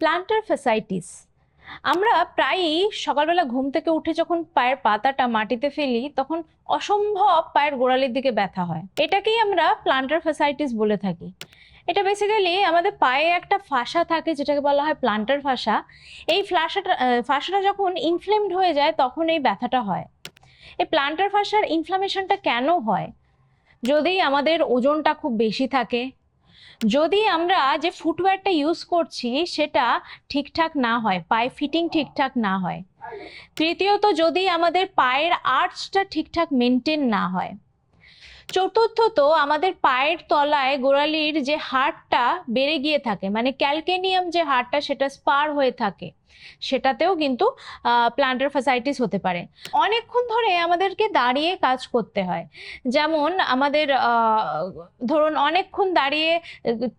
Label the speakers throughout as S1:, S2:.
S1: Planter fasciitis আমরা প্রায়ই সকালবেলা ঘুম থেকে উঠে যখন পায়ের পাতাটা মাটিতে ফেলি, তখন অসম্ভব পায়ের গোড়ালির দিকে ব্যথা হয়। এটাকেই আমরা প্লান্টার ফ্যাসাইটিস বলে থাকি। এটা বেসিক্যালি আমাদের পায়ে একটা ফাঁসা থাকে, যেটাকে বলা হয় প্লান্টার ফাঁসা। এই ফ্লাসাটা ফাঁসাটা যখন ইনফ্লেমড হয়ে যায়, তখন এই ব্যথাটা হয়। এই প্লান্টার ফাঁসার ইনফ্লামেশনটা কেন হয়? যদি আমাদের ওজনটা খুব বেশি থাকে যদি আমরা যে ফুটওয়্যারটা ইউজ করছি, সেটা ঠিকঠাক না হয়, পায়ে ফিটিং ঠিকঠাক না হয়, তৃতীয়ত যদি আমাদের পায়ের আর্চটা ঠিকঠাক মেনটেন না হয় চতুর্থত আমাদের পায়ের তলায় গোড়ালির যে হাড়টা বেড়ে গিয়ে থাকে মানে ক্যালকেনিয়াম যে হাড়টা সেটা স্পার হয়ে থাকে, সেটাতেও কিন্তু প্লান্টার ফ্যাসাইটিস হতে পারে। অনেকক্ষণ ধরে আমাদেরকে দাঁড়িয়ে কাজ করতে হয়। যেমন আমাদের ধরুন অনেকক্ষণ দাঁড়িয়ে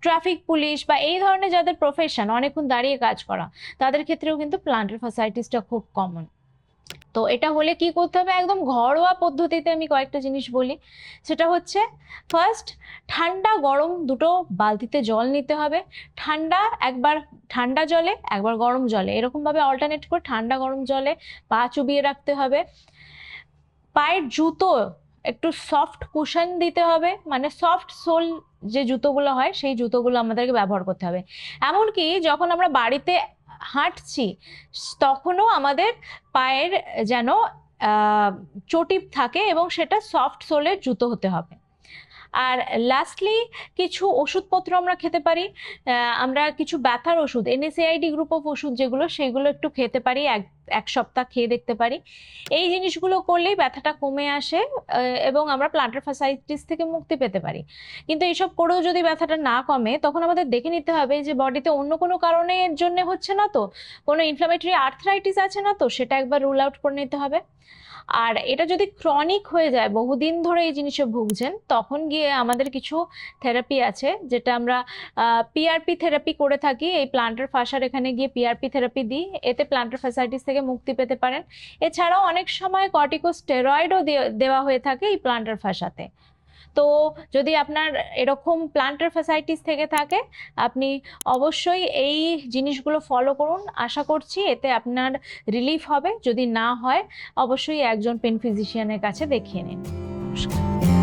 S1: ট্রাফিক পুলিশ বা এই ধরনের যাদের প্রফেশন অনেকক্ষণ দাঁড়িয়ে কাজ করা, তাদের ক্ষেত্রেও কিন্তু প্লান্টার ফ্যাসাইটিসটা খুব কমন তো এটা হলে কি করতে হবে? একদম ঘরোয়া পদ্ধতিতে আমি কয়েকটা জিনিস বলি। সেটা হচ্ছে ফার্স্ট ঠান্ডা গরম দুটো বালতিতে জল নিতে হবে। ঠান্ডা একবার ঠান্ডা জলে, একবার গরম জলে। এরকমভাবে অল্টারনেট করে ঠান্ডা গরম জলে পা চুবিয়ে রাখতে হবে। পায়ের জুতো একটু সফট কুশন দিতে হবে। মানে সফট সোল যে জুতোগুলো হয়, সেই জুতোগুলো আমাদেরকে ব্যবহার করতে হবে। এমনকি যখন আমরা বাড়িতে হাঁটছি তখনও আমাদের পায়ের যেন চটিপ থাকে এবং সেটা সফট সোলের জুতো হতে হবে। আর লাস্টলি কিছু ওষুধপত্র আমরা খেতে পারি। আমরা কিছু ব্যথার ওষুধ এনএসএআইডি গ্রুপ অফ ওষুধ যেগুলো, সেগুলো একটু খেতে পারি, এক এক সপ্তাহ খেয়ে দেখতে পারি। এই জিনিসগুলো করলেই ব্যথাটা কমে আসে এবং আমরা প্লান্টার ফ্যাসাইটিস থেকে মুক্তি পেতে পারি। কিন্তু এইসব করেও যদি ব্যথাটা না কমে, তখন আমাদের দেখে নিতে হবে যে বডিতে অন্য কোনো কারণের জন্য হচ্ছে না তো? কোনো ইনফ্লামেটরি আর্থরাইটিস আছে না তো? সেটা একবার রুল আউট করে নিতে হবে। আর এটা যদি ক্রনিক হয়ে যায়, বহুদিন ধরে এই জিনিসে ভুগছেন, তখন গিয়ে আমাদের কিছু থেরাপি আছে, যেটা আমরা পিআরপি থেরাপি করে থাকি। এই প্লান্টার ফাসার এখানে গিয়ে পিআরপি থেরাপি দিই। এতে প্লান্টার ফ্যাসাইটিস থেকে মুক্তি পেতে পারেন। এছাড়াও অনেক সময় কর্টিকোস্টেরয়েডও দেওয়া হয়ে থাকে এই প্লান্টার ফাসাতে তো যদি আপনার এরকম প্লান্টার ফ্যাসাইটিস থেকে থাকে, আপনি অবশ্যই এই জিনিসগুলো ফলো করুন। আশা করছি এতে আপনার রিলিফ হবে। যদি না হয়, অবশ্যই একজন পেন ফিজিশিয়ানের কাছে দেখিয়ে নিন। নমস্কার।